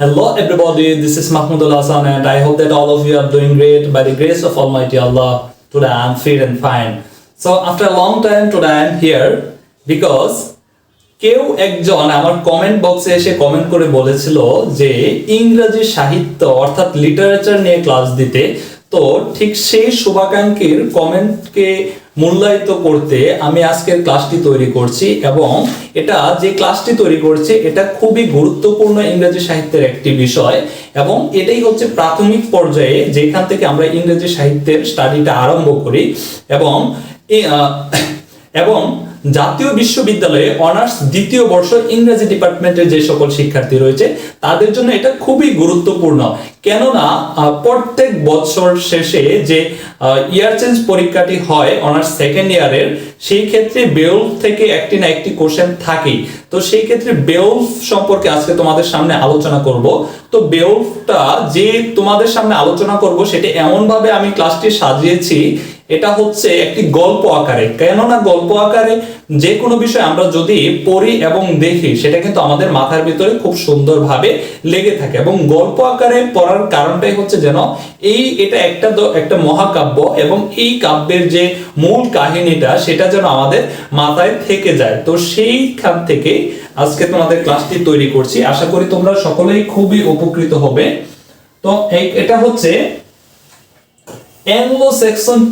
Hello everybody, this is Mahmoud Al Hassan and I hope that all of you are doing great by the grace of Almighty Allah. Today I am fit and fine. So after a long time today I am here because কেউ একজন আমার comment বক্সে এসে comment করে বলেছিল যে ইংরেজি সাহিত্য অর্থাৎ লিটারেচার নিয়ে ক্লাস দিতে তো ঠিক সেই শুভাকাঙ্ক্ষীর কমেন্টকে মূল্যায়িত করতে আমি আজকের ক্লাসটি তৈরি করছি এবং এটা যে ক্লাসটি তৈরি করছি, এটা খুবই গুরুত্বপূর্ণ ইংরেজি সাহিত্যের একটি বিষয় এবং এটাই হচ্ছে প্রাথমিক পর্যায়ে যেখান থেকে আমরা ইংরেজি সাহিত্যের স্টাডিটা আরম্ভ করি এবং এবং জাতীয় বিশ্ববিদ্যালয়ে অনার্স দ্বিতীয় বর্ষ ইংরেজি ডিপার্টমেন্টের যে সকল শিক্ষার্থী রয়েছে, তাদের জন্য এটা খুবই গুরুত্বপূর্ণ। কেননা প্রত্যেক বছর শেষে যে ইয়ার চেঞ্জ পরীক্ষাটি হয় অনার্স সেকেন্ড ইয়ারের সেই ক্ষেত্রে বেউল থেকে একটি না একটি কোশ্চেন থাকেই। তো সেই ক্ষেত্রে বেউল সম্পর্কে আজকে তোমাদের সামনে আলোচনা করব। তো বেউলটা যে তোমাদের সামনে আলোচনা করব, সেটা এমন ভাবে আমি ক্লাসটি সাজিয়েছি এটা হচ্ছে একটি গল্প আকারে। কেননা গল্প আকারে যে কোনো বিষয় আমরা যদি পড়ি এবং দেখি, সেটা কিন্তু আমাদের মাথার ভিতরে খুব সুন্দরভাবে লেগে থাকে। এবং গল্প আকারে পড়ার কারণটাই হচ্ছে যেন এই এটা একটা একটা মহাকাব্য এবং এই কাব্যের যে মূল কাহিনীটা, সেটা যেন আমাদের মাথায় থেকে যায়। তো সেইখান থেকে আজকে তোমাদের ক্লাসটি তৈরি করছি। আশা করি তোমরা সকলেই খুবই উপকৃত হবে। তো এটা হচ্ছে অ্যাংলো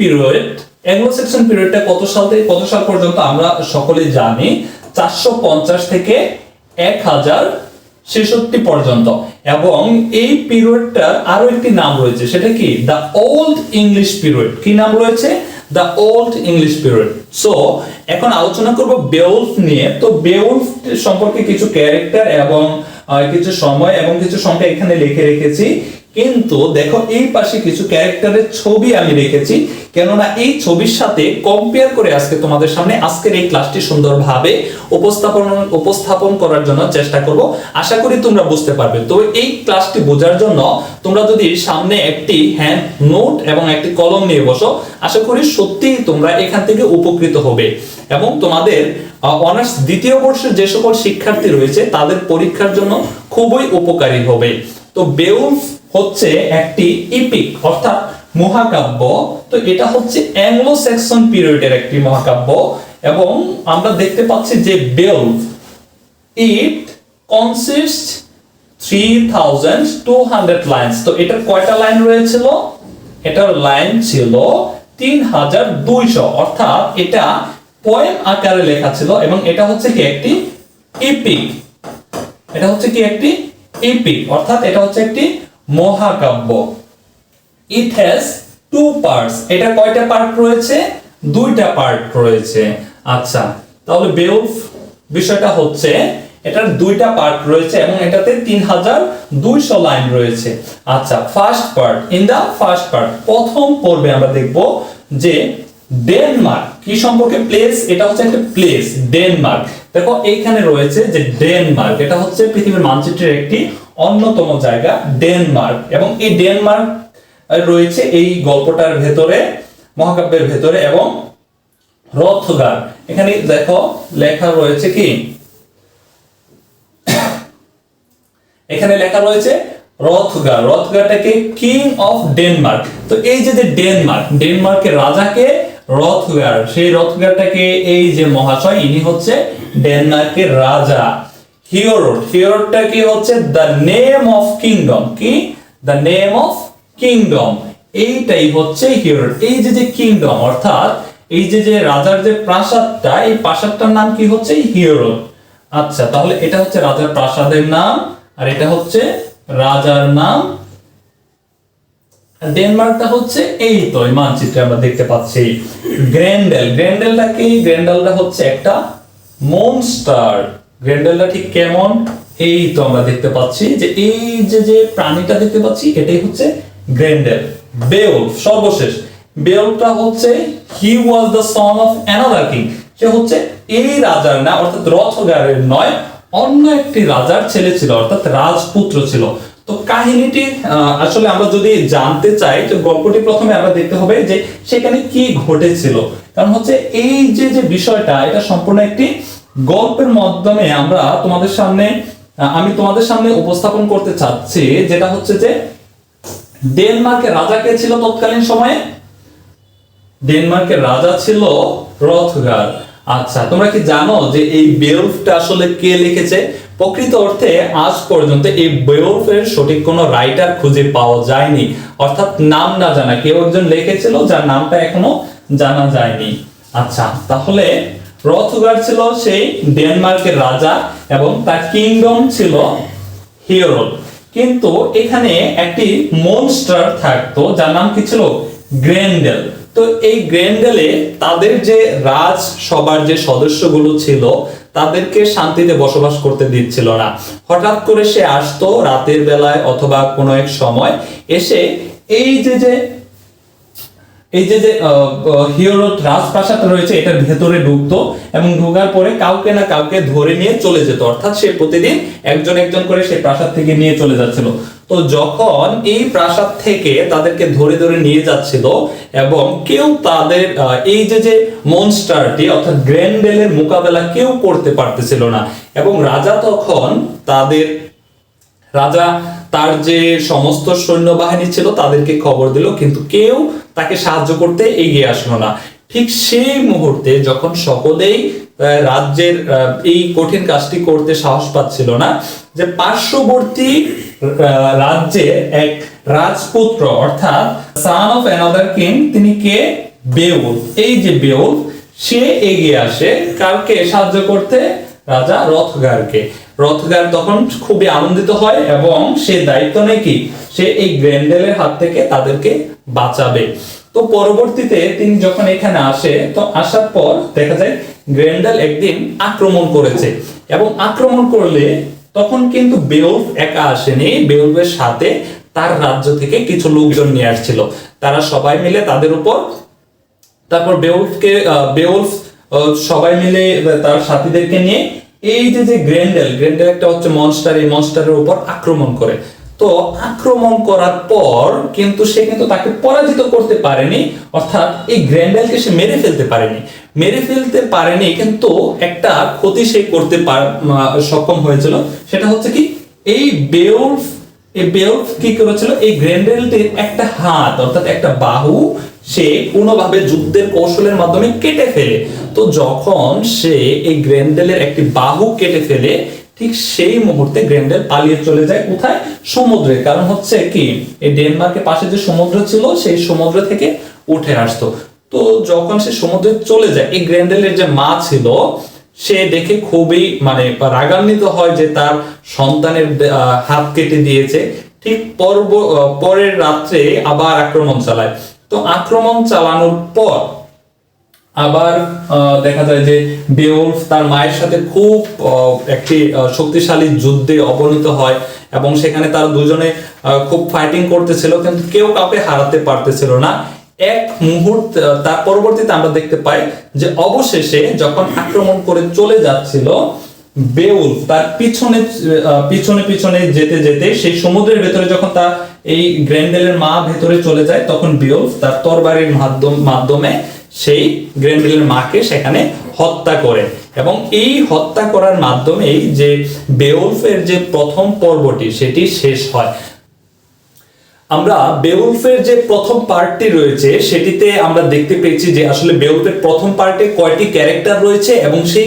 পিরিয়ড অ্যাংলো পিরিয়ডটা কত সাল থেকে, কত সাল পর্যন্ত আমরা সকলে জানি? চারশো পঞ্চাশ থেকে এক হাজার ছেষট্টি পর্যন্ত। এবং এই পিরিয়ডটার আরও একটি নাম রয়েছে, সেটা কি? দ্য ওল্ড ইংলিশ পিরিয়ড কি নাম রয়েছে? The Old English period so এখন আলোচনা করব বেউলফ নিয়ে। তো বেউলফ সম্পর্কে কিছু ক্যারেক্টার এবং কিছু সময় এবং কিছু সংখ্যা এখানে লিখে রেখেছি। কিন্তু দেখো এই পাশে কিছু ক্যারেক্টারের ছবি আমি রেখেছি, কেননা এই ছবির সাথে কম্পেয়ার করে আজকে তোমাদের সামনে আজকের এই ক্লাসটি সুন্দরভাবে উপস্থাপন উপস্থাপন করার জন্য চেষ্টা করব। আশা করি তোমরা বুঝতে পারবে। তো এই ক্লাসটি বোঝার জন্য তোমরা যদি সামনে একটি হ্যান্ড নোট এবং একটি কলম নিয়ে বসো, আশা করি সত্যিই তোমরা এখান থেকে উপকৃত হবে। এবং তোমাদের অনার্স দ্বিতীয় বর্ষের যে সকল শিক্ষার্থী রয়েছে, তাদের পরীক্ষার জন্য খুবই উপকারী হবে। তো বেউলফ হচ্ছে একটি ইপিক, অর্থাৎ মহাকাব্য। তো এটা হচ্ছে অ্যাংলো সেকশন পিরিয়ডের একটি মহাকাব্য এবং আমরা দেখতে পাচ্ছি যে Beowulf it consist three thousand two hundred lines তো এটার কয়টা লাইন রয়েছিল? এটার লাইন ছিল তিন হাজার দুইশো, অর্থাৎ এটা পয়েম আকারে লেখা ছিল এবং এটা হচ্ছে কি একটি ইপিক। এটা হচ্ছে কি একটি ইপিক, অর্থাৎ এটা হচ্ছে একটি মহাকাব্য। ইট হ্যাজ টু পার্টস এটা কয়টা পার্ট রয়েছে? দুইটা পার্ট রয়েছে। আচ্ছা তাহলে বেউলফ বিষয়টা হচ্ছে, এটার দুইটা পার্ট রয়েছে এবং এটাতে তিন হাজার দুইশো লাইন রয়েছে। আচ্ছা first part in the first part প্রথম পর্বে আমরা দেখব যে ডেনমার্ক কি সম্পর্কে প্লেস এটা হচ্ছে একটা প্লেস ডেনমার্ক দেখো, এইখানে রয়েছে যে ডেনমার্ক এটা হচ্ছে পৃথিবীর মানচিত্রের একটি অন্যতম জায়গা ডেনমার্ক। এবং এই ডেনমার্ক রয়েছে এই গল্পটার ভেতরে, মহাকাব্যের ভেতরে এবং রথগার এখানে দেখো, লেখা রয়েছে কি? এখানে লেখা রয়েছে রথগার রথগারটাকে কিং? অফ ডেনমার্ক তো এই যে ডেনমার্ক, ডেনমার্কের রাজাকে রথগার সেই রথগারটাকে এই যে মহাশয়, ইনি হচ্ছে ডেনমার্কের রাজা। হিওরোড, হিওরোডটা কি হচ্ছে? দ্য নেম অফ কিংডম কি? দ্য নেম অফ কিংডম এইটাই হচ্ছে হিওরোড। এই যে যে কিংডম অর্থাৎ এই যে যে রাজার যে প্রাসাদটা, এই প্রাসাদটার নাম কি হচ্ছে? হিওরোড। আচ্ছা তাহলে এটা হচ্ছে রাজার প্রাসাদের নাম, আর এটা হচ্ছে রাজার নাম। ডেনমার্কটা হচ্ছে এই তো, এই মানচিত্রে আমরা দেখতে পাচ্ছি। গ্র্যান্ডেল গ্র্যান্ডেলটা কি? গ্র্যান্ডেলটা হচ্ছে একটা মনস্টার। গ্র্যান্ডেলটা ঠিক কেমন? এই তো আমরা দেখতে পাচ্ছি যে এই যে যে প্রাণীটা দেখতে পাচ্ছি, এটাই হচ্ছে গ্র্যান্ডেল বেউল সর্বশেষ। বেউলটা হচ্ছে he was the son of another king সে হচ্ছে এই রাজার না, অর্থাৎ রথগারের নয়, অন্য একটি রাজার ছেলে ছিল, অর্থাৎ রাজপুত্র ছিল। তো কাহিনীটি আসলে আমরা যদি জানতে চাই, তো গল্পটি প্রথমে আমরা দেখতে হবে যে সেখানে কি ঘটেছিল। কারণ হচ্ছে এই যে যে বিষয়টা, এটা সম্পূর্ণ একটি গল্পের মাধ্যমে আমরা তোমাদের সামনে আমি তোমাদের সামনে উপস্থাপন করতে চাচ্ছি, যেটা হচ্ছে যে ডেনমার্কের রাজা কে ছিল তৎকালীন সময়ে? ডেনমার্কের রাজা ছিল রথগার। আচ্ছা তোমরা কি জানো যে এই বেওলফটা আসলে কে লিখেছে? প্রকৃত অর্থে আজ পর্যন্ত এই বেওলফের সঠিক কোনো রাইটার খুঁজে পাওয়া যায়নি। অর্থাৎ নাম না জানা, কেউ একজন লিখেছিল যার নামটা এখনও জানা যায়নি। আচ্ছা তাহলে রথগার ছিল সেই ডেনমার্কের রাজা এবং তার কিংডম ছিল হিরো কিন্তু এখানে একটি মনস্টার থাকতো, যার নাম কি ছিল? গ্রেন্ডেল তো এই গ্রেন্ডেলে তাদের যে রাজ সবার যে সদস্যগুলো ছিল, তাদেরকে শান্তিতে বসবাস করতে দিচ্ছিল না। হঠাৎ করে সে আসতো রাতের বেলায় অথবা কোনো এক সময়, এসে এই যে যে এই যে যে হিরো রাজপ্রাসাদ রয়েছে, এটার ভেতরে ঢুকতো এবং ঢোকার পরে কাউকে না কাউকে ধরে নিয়ে চলে যেত। অর্থাৎ সে প্রতিদিন একজন একজন করে সেই প্রাসাদ থেকে নিয়ে চলে যাচ্ছিল। তো যখন এই প্রাসাদ থেকে তাদেরকে ধরে ধরে নিয়ে যাচ্ছিল এবং কেউ তাদের এই যে যে মনস্টারটি অর্থাৎ গ্র্যান্ডেলের মোকাবেলা কেউ করতে পারতেছিল না, এবং রাজা তখন তাদের রাজা তার যে সমস্ত সৈন্যবাহিনী ছিল তাদেরকে খবর দিল কিন্তু কেউ তাকে সাহায্য করতে এগিয়ে আসলো না। ঠিক সেই মুহূর্তে যখন সকলেই রাজ্যের এই কঠিন কাজটি করতে সাহস পাচ্ছিল না যে পার্শ্ববর্তী আহ, রাজ্যের এক রাজপুত্র অর্থাৎ সান অফ অ্যানাদার কিং তিনি কে? বেউল। এই যে বেউল সে এগিয়ে আসে। কারকে সাহায্য করতে? রাজা রথগারকে। রথগার তখন খুবই আনন্দিত হয় এবং সে দায়িত্ব নেয় কি? সে এই গ্র্যান্ডেলের হাত থেকে তাদেরকে বাঁচাবে। তো পরবর্তীতে তিনি যখন এখানে আসে তো আসার পর দেখা যায় গ্র্যান্ডেল একদিন আক্রমণ করেছে এবং আক্রমণ করলে তখন কিন্তু বেউলফ একা আসেনি। বেউলফের সাথে তার রাজ্য থেকে কিছু লোকজন নিয়ে আসছিল। তারা সবাই মিলে তাদের উপর তারপর বেউলফ আহ, সবাই মিলে তার সাথীদেরকে নিয়ে এই যে যে গ্রেন্ডেল গ্রেন্ডেল একটা হচ্ছে মনস্টার এই মনস্টারের উপর আক্রমণ করে। তো আক্রমণ করার পর কিন্তু সে কিন্তু তাকে পরাজিত করতে পারেনি, অর্থাৎ এই গ্র্যান্ডেলকে সে মেরে ফেলতে পারেনি। মেরে ফেলতে পারেনি কিন্তু একটা ক্ষতি সে করতে সক্ষম হয়েছিল, সেটা হচ্ছে কি, এই বেউলফ, এই বেলফ কি করেছিল, এই গ্র্যান্ডেলটির একটা হাত, অর্থাৎ একটা বাহু সে কোনোভাবে যুদ্ধের কৌশলের মাধ্যমে কেটে ফেলে। তো যখন সে এই গ্র্যান্ডেলের একটি বাহু কেটে ফেলে, ঠিক সেই মুহূর্তে গ্র্যান্ডেল পালিয়ে চলে যায় কোথায়? সমুদ্রে। কারণ হচ্ছে কি, এই ডেনমার্কের পাশে যে সমুদ্র ছিল, সেই সমুদ্র থেকে উঠে আসতো। তো যখন সে সমুদ্রে চলে যায়, এই গ্র্যান্ডেলের যে মা ছিল, সে দেখে খুবই মানে রাগান্বিত হয় যে তার সন্তানের হাত কেটে দিয়েছে। ঠিক পর্ব পরের রাত্রে আবার আক্রমণ চালায়। তো আক্রমণ চালানোর পর আবার দেখা যায় যে বেওলফ তার মায়ের সাথে খুব একটি শক্তিশালী যুদ্ধে অবনীত হয় এবং সেখানে তারা দুজনে খুব ফাইটিং করতেছিল কিন্তু কেউ কাউকে হারাতে পারতেছিল না। এক মুহূর্ত তার পরবর্তীতে আমরা দেখতে পাই যে অবশেষে যখন আক্রমণ করে চলে যাচ্ছিল বেউল, তার পিছনে পিছনে পিছনে যেতে যেতে সেই সমুদ্রের ভেতরে যখন তার এই গ্র্যান্ডেলের মা ভেতরে চলে যায়, তখন বেউলফ তার তরবারির মাধ্যমে সেই গ্র্যান্ডেলের মাকে সেখানে হত্যা করে। এবং এই হত্যা করার মাধ্যমেই যে বেউলফের যে প্রথম পর্বটি, সেটি শেষ হয়। আমরা বেউলফের যে প্রথম পার্টটি রয়েছে, সেটিতে আমরা দেখতে পেয়েছি যে আসলে বেউলফের প্রথম পার্টে কয়টি ক্যারেক্টার রয়েছে এবং সেই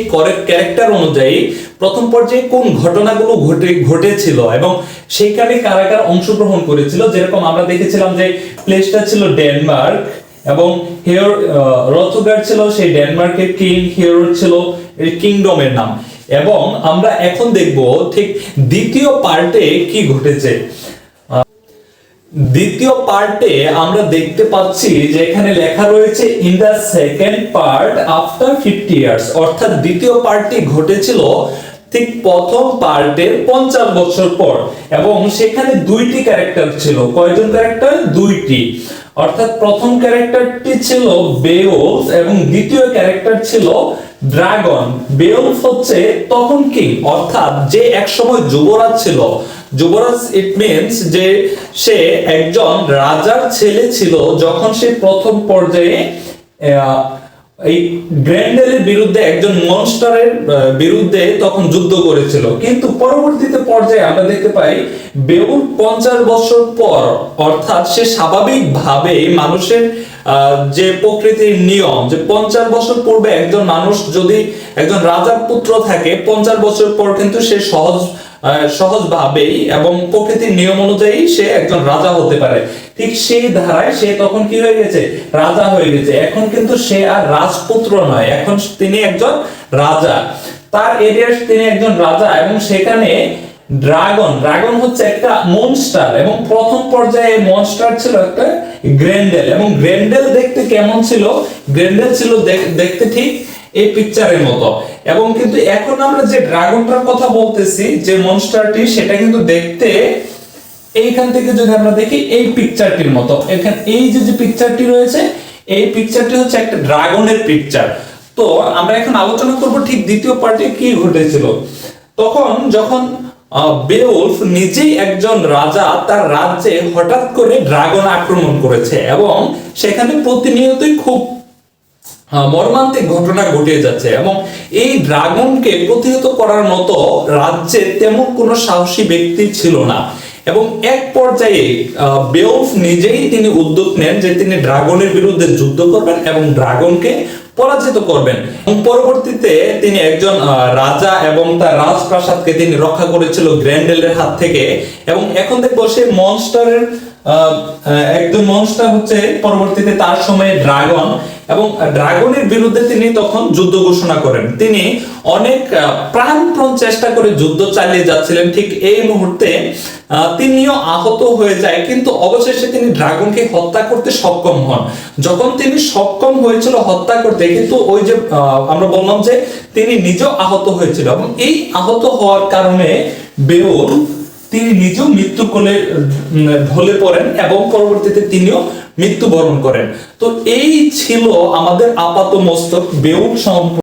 ক্যারেক্টার অনুযায়ী প্রথম পর্যায়ে কোন ঘটনাগুলো ঘটে, ঘটেছিল এবং সেইখানে কারা কারা অংশগ্রহণ করেছিল। যেরকম আমরা দেখেছিলাম যে প্লেসটা ছিল ডেনমার্ক এবং হিওর রথগার ছিল সেই ডেনমার্কের কিং হিওর ছিল কিংডমের নাম। এবং আমরা এখন দেখব ঠিক দ্বিতীয় পার্টে কি ঘটেছে। দ্বিতীয় পার্টে আমরা দেখতে পাচ্ছি যে এখানে লেখা রয়েছে in the second part after fifty years অর্থাৎ দ্বিতীয় পার্টটি ঘটেছিল ঠিক প্রথম পার্টের পঞ্চাশ বছর পর। এবং সেখানে দুইটি ক্যারেক্টার ছিল। কয়জন ক্যারেক্টার? দুইটি। অর্থাৎ প্রথম ক্যারেক্টারটি ছিল বেওলফ এবং দ্বিতীয় ক্যারেক্টার ছিল ড্রাগন। বেওলফ হচ্ছে তখন কি। অর্থাৎ যে একসময় যুবরাজ ছিল যুবরাজ ইট মিনস যে সে একজন রাজার ছেলে ছিল যখন সে প্রথম পর্যায়ে এই গ্র্যান্ডেলের বিরুদ্ধে একজন মনস্টারের বিরুদ্ধে তখন যুদ্ধ করেছিল। কিন্তু পরবর্তীতে পর্যায়ে আমরা দেখতে পাই বেউল পঞ্চাশ বছর পর, অর্থাৎ সে স্বাভাবিকভাবে মানুষের যে প্রকৃতির নিয়ম, যে পঞ্চাশ বছর পূর্বে একজন মানুষ যদি একজন রাজার পুত্র থাকে, পঞ্চাশ বছর পর কিন্তু সে সহজ সহজ ভাবেই এবং প্রকৃতির নিয়ম অনুযায়ী সে একজন রাজা হতে পারে। ঠিক সেই ধারায় সে তখন কি হয়ে গেছে? রাজা হয়ে গেছে। এখন কিন্তু সে আর রাজপুত্র নয়। এখন তিনি একজন রাজা। তার এরিয়ার তিনি একজন রাজা এবং সেখানে ড্রাগন। ড্রাগন হচ্ছে একটা মনস্টার এবং প্রথম পর্যায়ে মনস্টার ছিল একটা গ্রেন্ডেল। এবং গ্রেন্ডেল দেখতে কেমন ছিল? গ্রেন্ডেল ছিল দেখতে ঠিক এই পিকচারের মতো। এবং কিন্তু এখন আমরা যে ড্রাগনটার কথা বলতেছি, যে মনস্টারটি সেটা কিন্তু দেখতে এইখান থেকে যদি আমরা দেখি, এই পিকচারটির মতো। এখানে, এই যে যে পিকচারটি রয়েছে, এই পিকচারটি হচ্ছে একটা ড্রাগনের পিকচার তো আমরা এখন আলোচনা করব ঠিক দ্বিতীয় পার্টে কি ঘটেছিল। তখন যখন বেউলফ নিজেই একজন রাজা, তার রাজ্যে হঠাৎ করে ড্রাগন আক্রমণ করেছে এবং সেখানে প্রতিনিয়তই খুব মর্মান্তিক ঘটনা ঘটে যাচ্ছে এবং এই ড্রাগনকে প্রতিহত করার মতো রাজ্যে তেমন কোনো সাহসী ব্যক্তি ছিল না। এবং এক পর্যায়ে বেওলফ নিজেই তিনি উদ্যোগ নেন যে তিনি ড্রাগনের বিরুদ্ধে যুদ্ধ করবেন এবং ড্রাগনকে পরাজিত করবেন। এবং পরবর্তীতে তিনি একজন রাজা এবং তার রাজপ্রাসাদকে তিনি রক্ষা করেছিল গ্র্যান্ডেলের হাত থেকে। এবং এখন দেখব সে মনস্টারের একজন মনস্টার হচ্ছে পরবর্তীতে তার সময়ে ড্রাগন। এবং ড্রাগনের বিরুদ্ধে তিনি তখন যুদ্ধ ঘোষণা করেন। তিনি অনেক আহ, প্রাণপণ চেষ্টা করে যুদ্ধ চালিয়ে যাচ্ছিলেন। ঠিক এই মুহূর্তে তিনিও আহত হয়ে যায় কিন্তু অবশেষে তিনি ড্রাগনকে হত্যা করতে সক্ষম হন। যখন তিনি সক্ষম হয়েছিল হত্যা করতে কিন্তু ওই যে আমরা বললাম যে তিনি নিজেও আহত হয়েছিল। এবং এই আহত হওয়ার কারণে বেউল তিনি নিজেও মৃত্যু কোলে ঢলে পড়েন এবং পরবর্তীতে তিনিও মৃত্যুবরণ করেন। তো এই ছিল আমাদের আপাত মস্তক বেউল সম্পর্কে